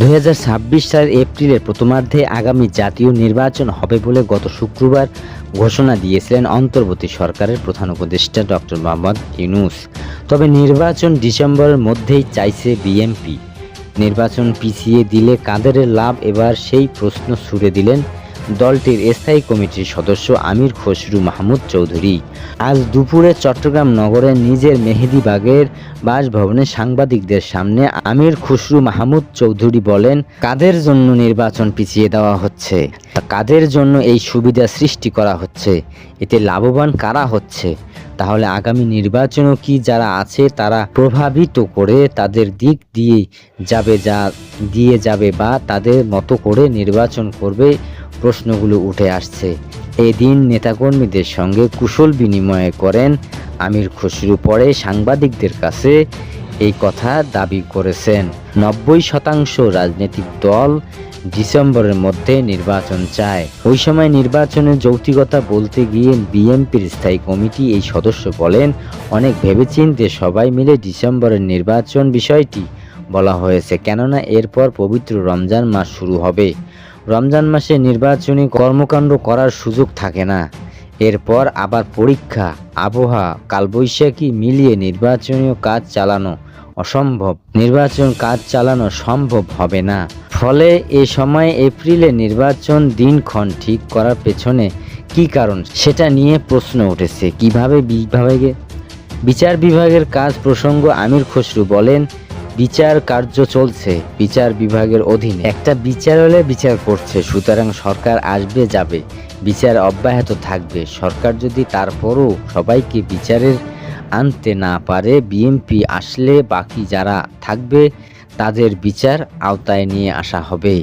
দু হাজার ছাব্বিশ সালের এপ্রিলের প্রথমার্ধে আগামী জাতীয় নির্বাচন হবে বলে গত শুক্রবার ঘোষণা দিয়েছিলেন অন্তর্বর্তী সরকারের প্রধান উপদেষ্টা ডক্টর মোহাম্মদ ইউনুস। তবে নির্বাচন ডিসেম্বরের মধ্যেই চাইছে বিএমপি নির্বাচন পিছিয়ে দিলে কাদেরের লাভ? এবার সেই প্রশ্ন ছুড়ে দিলেন দলটির স্থায়ী কমিটির সদস্য আমির খসরু মাহমুদ চৌধুরী। আজ দুপুরে চট্টগ্রাম নগরের নিজের মেহেদিবাগের বাসভবনে সাংবাদিকদের সামনে আমির খুসরু মাহমুদ চৌধুরী বলেন, কাদের জন্য নির্বাচন পিছিয়ে দেওয়া হচ্ছে? কাদের জন্য এই সুবিধা সৃষ্টি করা হচ্ছে? এতে লাভবান কারা হচ্ছে? তাহলে আগামী নির্বাচনও কি যারা আছে তারা প্রভাবিত করে তাদের দিক দিয়ে যাবে যা, দিয়ে যাবে বা তাদের মতো করে নির্বাচন করবে প্রশ্নগুলো উঠে আসছে। এদিন নেতাকর্মীদের সঙ্গে কুশল বিনিময় করেন আমির খসরু, পরে সাংবাদিকদের কাছে এই কথা দাবি করেছেন। নব্বই শতাংশ রাজনৈতিক দল ডিসেম্বরের মধ্যে নির্বাচন চায়। ওই সময় নির্বাচনের যৌক্তিকতা বলতে গিয়ে বিএনপির স্থায়ী কমিটি এই সদস্য বলেন, অনেক ভেবেচিন্তে সবাই মিলে ডিসেম্বরের নির্বাচন বিষয়টি বলা হয়েছে। কেননা এরপর পবিত্র রমজান মাস শুরু হবে। রমজান মাসে নির্বাচনী কর্মকাণ্ড করার সুযোগ থাকে না। এরপর আবার পরীক্ষা, আবহাওয়া, কালবৈশাখী মিলিয়ে নির্বাচনীয় কাজ চালানো অসম্ভব। নির্বাচন কাজ চালানো সম্ভব হবে না। ফলে এ সময় এপ্রিলে নির্বাচন দিনক্ষণ ঠিক করার পেছনে কি কারণ, সেটা নিয়ে প্রশ্ন উঠেছে। কীভাবে বিভাগে বিচার বিভাগের কাজ প্রসঙ্গ আমির খসরু বলেন বিচার কার্য চলছে বিচার বিভাগের অধীনে। একটা বিচার হলে বিচার করছে, সুতরাং সরকার আসবে, যাবে। বিচার অব্যাহত থাকবে। সরকার যদি তারপরও সবাইকে বিচারের আনতে না পারে বিএমপি আসলে বাকি যারা থাকবে, তাদের বিচার আওতায় নিয়ে আসা হবে।